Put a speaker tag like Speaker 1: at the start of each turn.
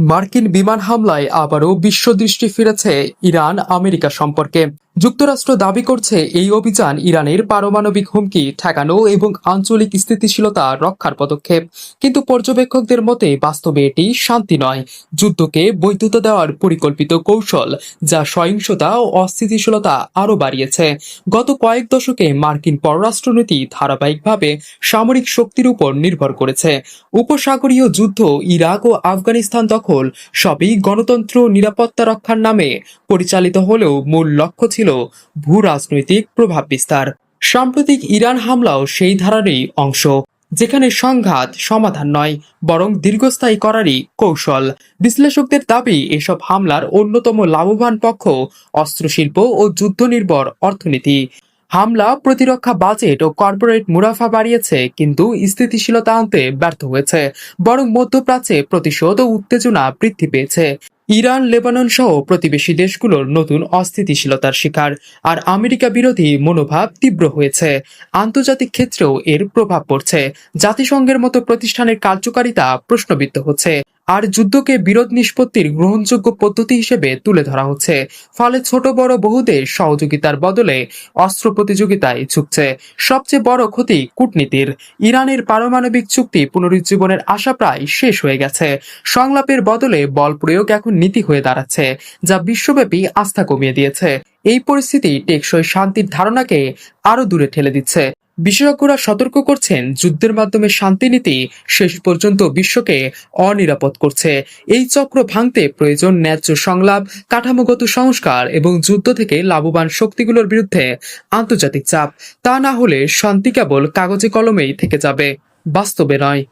Speaker 1: মার্কিন বিমান হামলায় আবারও বিশ্বদৃষ্টি ফিরেছে ইরান আমেরিকা সম্পর্কে। যুক্তরাষ্ট্র দাবি করছে এই অভিযান ইরানের পারমাণবিক হুমকি, ঠেকানো এবং আঞ্চলিক স্থিতিশীলতা রক্ষার পদক্ষেপ। কিন্তু পর্যবেক্ষকদের মতে, বাস্তবে এটি শান্তি নয়। যুদ্ধকে বৈধতা দেওয়ার পরিকল্পিত কৌশল, যা সহিংসতা ও অস্থিতিশীলতা আরও বাড়িয়েছে। গত কয়েক দশকে মার্কিন পররাষ্ট্রনীতি ধারাবাহিকভাবে সামরিক শক্তির উপর নির্ভর করেছে। উপসাগরীয় যুদ্ধ, ইরাক ও আফগানিস্তান দখল, সবই গণতন্ত্র নিরাপত্তা রক্ষার নামে পরিচালিত হলেও মূল লক্ষ্য ছিল ভূ রাজনৈতিক প্রভাব বিস্তার। সাম্প্রতিক ইরান হামলাও সেই ধারারই অংশ, যেখানে সংঘাত সমাধান নয়, বরং দীর্ঘস্থায়ী করারই কৌশল। বিশ্লেষকদের দাবি, এসব হামলার অন্যতম লাভবান পক্ষ অস্ত্রশিল্প ও যুদ্ধ নির্ভর অর্থনীতি। হামলা, প্রতিরক্ষা বাজেট ও কর্পোরেট মুনাফা বাড়িয়েছে, কিন্তু স্থিতিশীলতা আনতে ব্যর্থ হয়েছে, বরং মধ্যপ্রাচ্যে প্রতিশোধ ও উত্তেজনা বৃদ্ধি পেয়েছে। ইরান, লেবানন সহ প্রতিবেশী দেশগুলোর নতুন অস্থিতিশীলতার শিকার। আর আমেরিকা বিরোধী মনোভাব তীব্র হয়েছে। আন্তর্জাতিক ক্ষেত্রেও এর প্রভাব পড়ছে। জাতিসংঘের মতো প্রতিষ্ঠানের কার্যকারিতা প্রশ্নবিদ্ধ হচ্ছে। আর যুদ্ধকে বিরোধ নিষ্পত্তির গ্রহণযোগ্য পদ্ধতি হিসেবে তুলে ধরা হচ্ছে। ফলে ছোট বড় বহু দেশ সহযোগিতার বদলে অস্ত্র প্রতিযোগিতায় ঝুঁকছে। সবচেয়ে বড় ক্ষতি কূটনীতির। ইরানের পারমাণবিক চুক্তি পুনরুজ্জীবনের আশা প্রায় শেষ হয়ে গেছে। সংলাপের বদলে বল প্রয়োগ এখন নীতি হয়ে দাঁড়াচ্ছে, যা বিশ্বব্যাপী আস্থা কমিয়ে দিয়েছে। এই পরিস্থিতি টেকসই শান্তির ধারণাকে আরও দূরে ঠেলে দিচ্ছে। বিশেষজ্ঞরা সতর্ক করছেন, যুদ্ধের মাধ্যমে শান্তিনীতি শেষ পর্যন্ত বিশ্বকে অনিরাপদ করছে। এই চক্র ভাঙতে প্রয়োজন ন্যায্য সংলাপ, কাঠামোগত সংস্কার এবং যুদ্ধ থেকে লাভবান শক্তিগুলোর বিরুদ্ধে আন্তর্জাতিক চাপ। তা না হলে শান্তি কেবল কাগজে কলমেই থেকে যাবে। বাস্তবে নয়।